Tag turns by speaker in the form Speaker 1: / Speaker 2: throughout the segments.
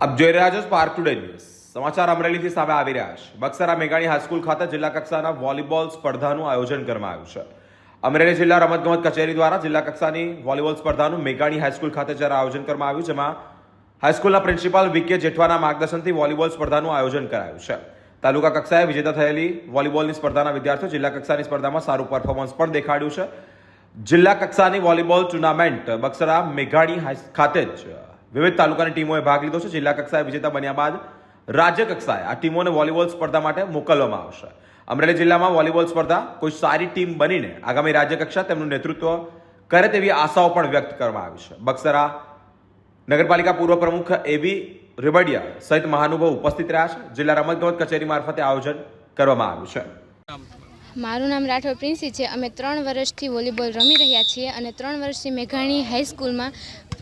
Speaker 1: આપ જોઈ રહ્યા છો સ્પાર્ક ટુડે ન્યૂઝ સમાચાર અમરેલીથી સામે આવી રહ્યા છે બક્સરા મેઘાણી હાઈસ્કૂલ ખાતે જિલ્લા કક્ષાના વોલીબોલ સ્પર્ધાનું આયોજન કરવામાં આવ્યું છે અમરેલી જિલ્લા રમતગમત કચેરી દ્વારા જિલ્લા કક્ષાની વોલીબોલ સ્પર્ધાનું મેઘાણી હાઈસ્કૂલ ખાતે જ્યારે આયોજન કરવામાં આવ્યું જેમાં હાઈસ્કૂલના પ્રિન્સિપાલ વિકે જેઠવાના માર્ગદર્શનથી વોલીબોલ સ્પર્ધાનું આયોજન કરાયું છે. તાલુકા કક્ષાએ વિજેતા થયેલી વોલીબોલની સ્પર્ધાના વિદ્યાર્થીઓ જિલ્લા કક્ષાની સ્પર્ધામાં સારું પરફોર્મન્સ પણ દેખાડ્યું છે. જિલ્લા કક્ષાની વોલીબોલ ટુર્નામેન્ટ બક્સરા મેઘાણી ખાતે જ વિવિધ તાલુકાની ટીમોએ ભાગ લીધો છે. જિલ્લા કક્ષાએ વિજેતા બન્યા બાદ રાજ્ય કક્ષાએ આ ટીમોને વોલીબોલ સ્પર્ધા માટે મોકલવામાં આવશે. અમરેલી જિલ્લામાં વોલીબોલ સ્પર્ધા કોઈ સારી ટીમ બનીને આગામી રાજ્ય કક્ષા તેમનું નેતૃત્વ કરે તેવી આશાઓ પણ વ્યક્ત કરવામાં આવી છે. બક્સરા નગરપાલિકા પૂર્વ પ્રમુખ એવી રેબડિયા સહિત મહાનુભાવ ઉપસ્થિત રહ્યા છે. જિલ્લા રમતગમત કચેરી મારફતે આયોજન કરવામાં આવ્યું છે.
Speaker 2: મારું નામ રાઠોડ પ્રિન્સી છે. અમે ત્રણ વર્ષથી વોલીબોલ રમી રહ્યા છીએ અને ત્રણ વર્ષથી મેઘાણી હાઈસ્કૂલમાં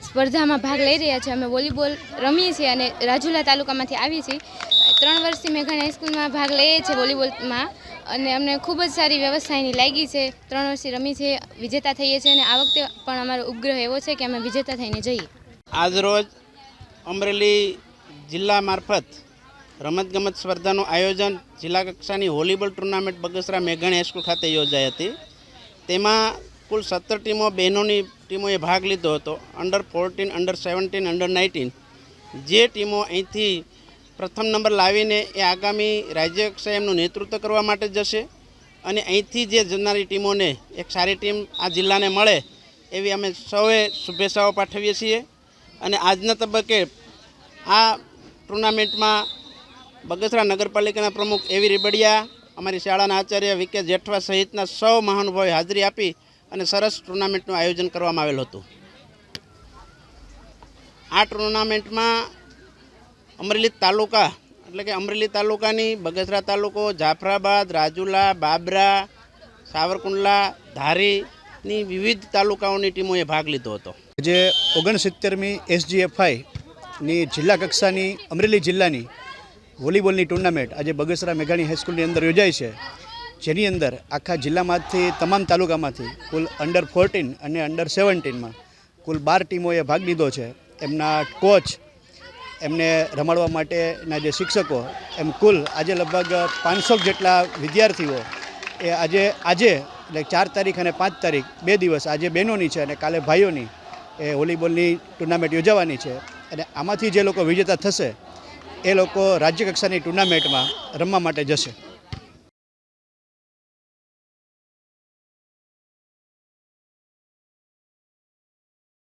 Speaker 2: સ્પર્ધામાં ભાગ લઈ રહ્યા છીએ અમે વોલીબોલ રમીએ છીએ અને રાજુલા તાલુકામાંથી આવી છીએ. ત્રણ વર્ષથી મેઘાણી હાઈસ્કૂલમાં ભાગ લઈએ છીએ વોલીબોલમાં અને અમને ખૂબ જ સારી વ્યવસ્થા એની લાગી છે. ત્રણ વર્ષથી રમી છે, વિજેતા થઈએ છીએ અને આ વખતે પણ અમારો ઉપગ્રહ એવો છે કે અમે વિજેતા થઈને જઈએ.
Speaker 3: આજરોજ અમરેલી જિલ્લા મારફત રમતગમત સ્પર્ધાનું આયોજન જિલ્લા કક્ષાની વોલીબોલ ટુર્નામેન્ટ બગસરા મેઘાણી હાઈસ્કૂલ ખાતે યોજાઈ હતી. તેમાં કુલ સત્તર ટીમો બહેનોની ટીમોએ ભાગ લીધો હતો. Under fourteen under seventeen under nineteen જે ટીમો અહીંથી પ્રથમ નંબર લાવીને એ આગામી રાજ્ય કક્ષાએ એમનું નેતૃત્વ કરવા માટે જશે અને અહીંથી જે જનારી ટીમોને એક સારી ટીમ આ જિલ્લાને મળે એવી અમે સૌએ શુભેચ્છાઓ પાઠવીએ છીએ. અને આજના તબક્કે આ ટુર્નામેન્ટમાં બગસરા નગરપાલિકાના પ્રમુખ એવી રીબડિયા અમારી શાળાના આચાર્ય વિકે જેઠવા સહિતના સૌ મહાનુભાવે હાજરી આપી અને સરસ ટુર્નામેન્ટનું આયોજન કરવામાં આવેલ હતું. આ ટુર્નામેન્ટમાં અમરેલી તાલુકા, એટલે કે અમરેલી તાલુકાની બગસરા તાલુકો, જાફરાબાદ, રાજુલા, બાબરા, સાવરકુંડલા, ધારીની વિવિધ તાલુકાઓની ટીમોએ ભાગ લીધો હતો.
Speaker 4: જે ઓગણસિત્તેરમી એસજીએફઆઈની જિલ્લા કક્ષાની અમરેલી જિલ્લાની વોલીબોલની ટુર્નામેન્ટ આજે બગસરા મેઘાણી હાઈસ્કૂલની અંદર યોજાઈ છે. જેની અંદર આખા જિલ્લામાંથી, તમામ તાલુકામાંથી કુલ અંડર ફોર્ટીન અને અંડર સેવન્ટીનમાં કુલ બાર ટીમોએ ભાગ લીધો છે. એમના કોચ એમને રમાડવા માટેના જે શિક્ષકો, એમ કુલ આજે લગભગ પાંચસો જેટલા વિદ્યાર્થીઓ એ આજે આજે એટલે ચાર તારીખ અને પાંચ તારીખ બે દિવસ આજે બહેનોની છે અને કાલે ભાઈઓની એ વોલીબોલની ટુર્નામેન્ટ યોજાવાની છે. અને આમાંથી જે લોકો વિજેતા થશે એ લોકો રાજ્ય કક્ષાની ટુર્નામેન્ટમાં રમવા માટે જશે.